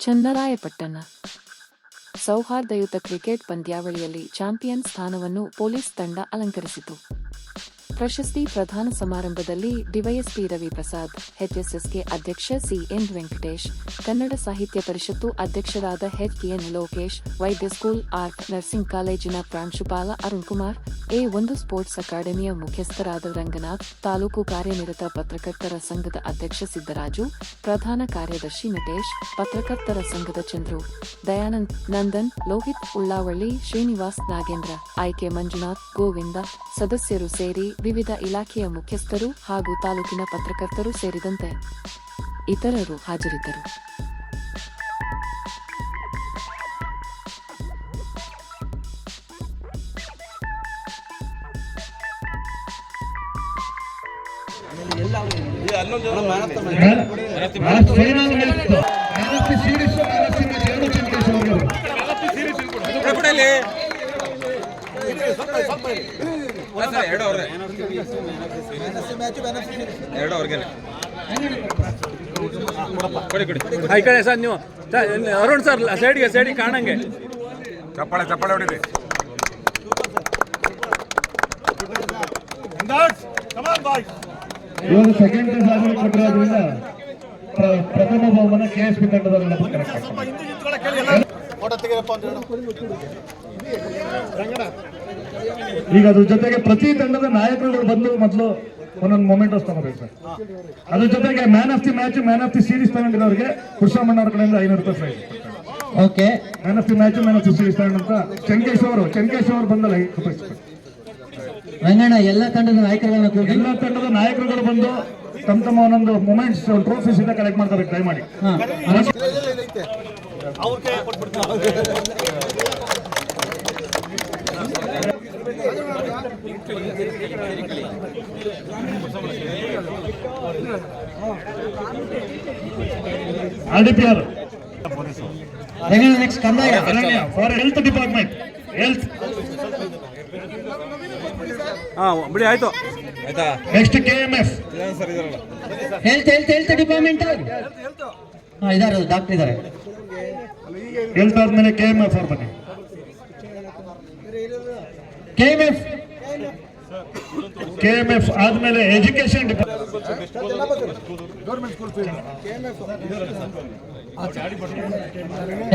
ಚನ್ನರಾಯಪಟ್ಟಣ ಸೌಹಾರ್ದಯುತ ಕ್ರಿಕೆಟ್ ಪಂದ್ಯಾವಳಿಯಲ್ಲಿ ಚಾಂಪಿಯನ್ ಸ್ಥಾನವನ್ನು ಪೊಲೀಸ್ ತಂಡ ಅಲಂಕರಿಸಿತು. ಪ್ರಶಸ್ತಿ ಪ್ರಧಾನ ಸಮಾರಂಭದಲ್ಲಿ ಡಿವೈಎಸ್ಪಿ ರವಿ ಪ್ರಸಾದ್ ಎಚ್ಎಸ್ಎಸ್ಕೆ ಅಧ್ಯಕ್ಷ ಸಿಎನ್ ವೆಂಕಟೇಶ್, ಕನ್ನಡ ಸಾಹಿತ್ಯ ಪರಿಷತ್ತು ಅಧ್ಯಕ್ಷರಾದ ಎನ್ ಲೋಕೇಶ್, ವೈದ್ಯ ಸ್ಕೂಲ್ ಆರ್ಟ್ ನರ್ಸಿಂಗ್ ಕಾಲೇಜಿನ ಪ್ರಾಂಶುಪಾಲ ಅರುಣ್ ಕುಮಾರ್, ಎ ಒಂದು ಸ್ಪೋರ್ಟ್ಸ್ ಅಕಾಡೆಮಿಯ ಮುಖ್ಯಸ್ಥರಾದ ರಂಗನಾಥ್, ತಾಲೂಕು ಕಾರ್ಯನಿರತ ಪತ್ರಕರ್ತರ ಸಂಘದ ಅಧ್ಯಕ್ಷ ಸಿದ್ದರಾಜು, ಪ್ರಧಾನ ಕಾರ್ಯದರ್ಶಿ ನಟೇಶ್ ಪತ್ರಕರ್ತರ ಸಂಘದ ಚಂದ್ರು, ದಯಾನಂದ್ ನಂದನ್, ಲೋಹಿತ್ ಉಳ್ಳಾವಳ್ಳಿ, ಶ್ರೀನಿವಾಸ್ ನಾಗೇಂದ್ರ ಆಯ್ಕೆ ಮಂಜುನಾಥ್, ಗೋವಿಂದ, ಸದಸ್ಯರು ಸೇರಿ ವಿವಿಧ ಇಲಾಖೆಯ ಮುಖ್ಯಸ್ಥರು ಹಾಗೂ ತಾಲೂಕಿನ ಪತ್ರಕರ್ತರು ಸೇರಿದಂತೆ ಇತರರು ಹಾಜರಿದ್ದರು final match man series man ಎರಡು ಚಂಕೇಶ್ ಅವರು ಎರಡು ಅವ್ರೆ ಎರಡು ಅವ್ರಿಗೆ ಕೊಡಿ ಕೊಡಿ ಆ, ಈ ಕಡೆ ಸರ್ ನೀವು ಸರ್, ಅರುಣ್ ಸರ್ ಸೈಡ್ಗೆ ಸೈಡಿಗೆ ಕಾಣಂಗೆ ಚಪ್ಪಾಳೆ ಚಪ್ಪಾಳೆ ಹೊಡಿರಿ ಇವಾಗ ಸೆಕೆಂಡ್ ಪ್ಲೇಸ್ ಆಗಿ ಕೊಟ್ಟಿರೋದ್ರಿಂದ ಪ್ರ- ಪ್ರಥಮ ಬಹುಮಾನ ಕೆ ಎಸ್ ಪಿ ತಂಡದವರಿಗೆ ಕರೆಕ್ಟ್ ಈಗ ಅದ್ರ ಜೊತೆಗೆ ಪ್ರತಿ ತಂಡದ ನಾಯಕರುಗಳು ಬಂದು ಮೊದಲು ಒಂದೊಂದು ಮೊಮೆಂಟ್ ತಗೋಬೇಕು ಸರ್. ಅದ್ರ ಜೊತೆಗೆ man of the match man of the series ತಗೊಂಡಿರೋರಿಗೆ Krishnammanna ಅವ್ರ ಕಡೆಯಿಂದ ಐನೂರು ರೂಪಾಯಿ prize okay. Man of the match man of the series ತಗೊಂಡಂತ Chankesh ಅವರು ಚಂಕೇಶ್ ಅವರು ಬಂದಲ್ಲ ಐದು ರೂಪಾಯಿ. ರಂಗಣ್ಣ ಎಲ್ಲ ತಂಡದ ನಾಯಕರುಗಳನ್ನ ಕೂಡಿ. ಎಲ್ಲ ತಂಡದ ನಾಯಕರುಗಳು ಬಂದು ತಮ್ಮ ತಮ್ಮ ಒಂದೊಂದು ಮೊಮೆಂಟ್ಸ್ ಟ್ರೋಫೀಸ್ ಇಂದ ಕಲೆಕ್ಟ್ ಮಾಡ್ತಾರೆ ಟ್ರೈ ಮಾಡಿ. ಹಾ. R D P R Ranganna next ಕಂದಾಯ? ಫಾರ್ ಹೆಲ್ತ್ ಡಿಪಾರ್ಟ್ಮೆಂಟ್ ಹೆಲ್ತ್ ಹಾಂ ಬಿಡಿ ಆಯ್ತು. ಆಯ್ತಾ? Next K M F sir ಇದಾರಲ್ಲ? ಹೆಲ್ತ್ ಹೆಲ್ತ್ ಹೆಲ್ತ್ ಡಿಪಾರ್ಟ್ಮೆಂಟ್ ಹಾ ಇದಾರೆ ಡಾಕ್ಟರ್ ಇದಾರೆ. ಹೆಲ್ತ್ ಆದ್ಮೇಲೆ ಕೆ ಎಂ ಎಫ್ ಅವ್ರು ಬನ್ನಿ. K M F K M F ಆದ್ಮೇಲೆ ಎಜುಕೇಶನ್ ಡಿಪಾರ್ಟ್ಮೆಂಟ್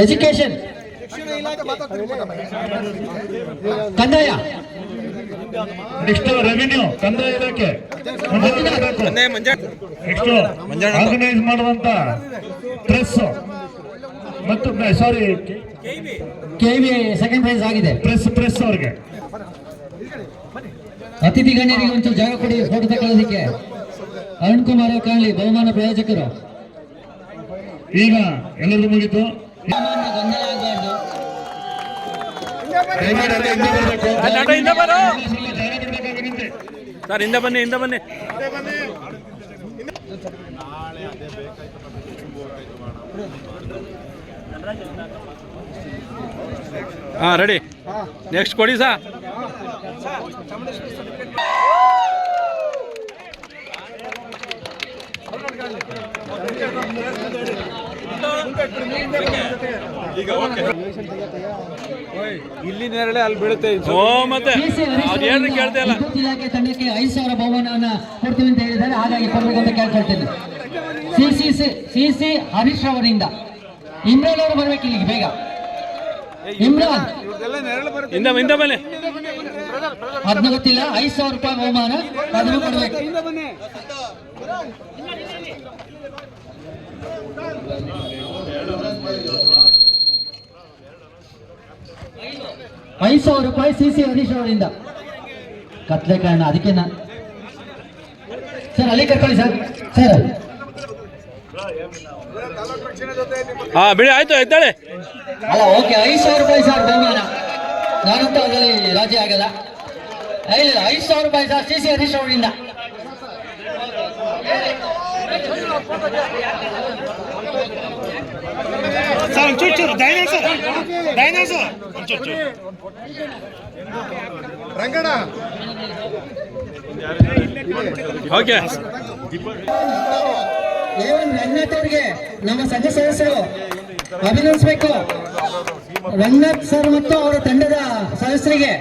ಎಜುಕೇಶನ್ ಕಂದಾಯ. ನೆಕ್ಸ್ಟ್ ರೆವಿನ್ಯೂ ಕಂದಾಯ ಇಲಾಖೆ. ನೆಕ್ಸ್ಟ್ ಆರ್ಗನೈಸ್ ಮಾಡುವಂತ ಪ್ರೆಸ್ ಮತ್ತು sorry K V second prize ಆಗಿದೆ. ಪ್ರೆಸ್ ಪ್ರೆಸ್ ಅವ್ರಿಗೆ. ಅತಿಥಿ ಗಣ್ಯರಿಗೆ ಒಂಚೂರು ಜಾಗ ಕೊಡಿ ಫೋಟೋ ತಗೊಳ್ಳೋದಕ್ಕೆ. ಅರುಣ್ ಕುಮಾರ್ ಅವ್ರು ಕಾಣಲಿ ಬಹುಮಾನ ಪ್ರಾಯೋಜಕರು. ಈಗ ಎಲ್ಲರೂ ಮುಗಿತು. ಸರ್ ಹಿಂದೆ ಬನ್ನಿ ಹಿಂದೆ ಬನ್ನಿ. ಹಾಂ ರೆಡಿ ನೆಕ್ಸ್ಟ್ ಕೊಡಿ ಸಾ ಇಲ್ಲಿ ನೇರಳೆ ಅಲ್ಲಿ ಬೀಳುತ್ತೆ ಓ ಮತ್ತೆ ಇಲ್ಲ ಇಲಾಖೆ ತಂಡಕ್ಕೆ ಐದು ಸಾವಿರ ಬಹುಮಾನವನ್ನ ಕೊಡ್ತೀವಿ ಅಂತ ಹೇಳಿದ್ದಾರೆ ಹಾಗಾಗಿ ಕೊಡ್ಬೇಕು ಅಂತ ಕೇಳ್ಕೊಳ್ತೇನೆ C C C C Harish ಅವರಿಂದ ಇಮ್ರಾನ್ ಅವರು ಬರ್ಬೇಕು ಇಲ್ಲಿಗೆ ಬೇಗ ಇಮ್ರಾನ್ ಹಿಂದೆ ಅದನ್ನ ಗೊತ್ತಿಲ್ಲ ಐದು ಸಾವಿರ ರೂಪಾಯಿ ಬಹುಮಾನ ಅದನ್ನು ಕೊಡ್ಬೇಕು ಐದು ಸಾವಿರ ರೂಪಾಯಿ ಸಿ ಸಿ ಹರೀಶ್ ಅವರಿಂದ. ಕತ್ಲೆ ಕಾರಣ ಅದಕ್ಕೆ ನಾ ಸರ್ ಅಲ್ಲಿ ಕರ್ಕೊಳ್ಳಿ ಸರ್. ಸರ್. ಹಾ ಬಿಡಿ ಆಯ್ತು ಎದ್ದಾಳೆ ಅಲ್ಲ ಓಕೆ ಐದು ಸಾವಿರ ರೂಪಾಯಿ ಸರ್ ಬಹುಮಾನ ನಾನಂತೂ ಅದರಲ್ಲಿ ರಾಜಿ ಆಗಲ್ಲ. ಇಲ್ಲ ಐದು ಸಾವಿರ ರೂಪಾಯಿ ಸರ್ ಸಿ ಸಿ ಹರೀಶ್ ಅವರಿಂದ. ಓಕೆ. ರಂಗಣ ರಂಗನಾಥ್ ಅವರಿಗೆ ನಮ್ಮ ಸಂಘ ಸದಸ್ಯರು ಅಭಿನಂದಿಸಬೇಕು. ರಂಗನಾಥ್ ಸರ್ ಮತ್ತು ಅವರ ತಂಡದ ಸದಸ್ಯರಿಗೆ.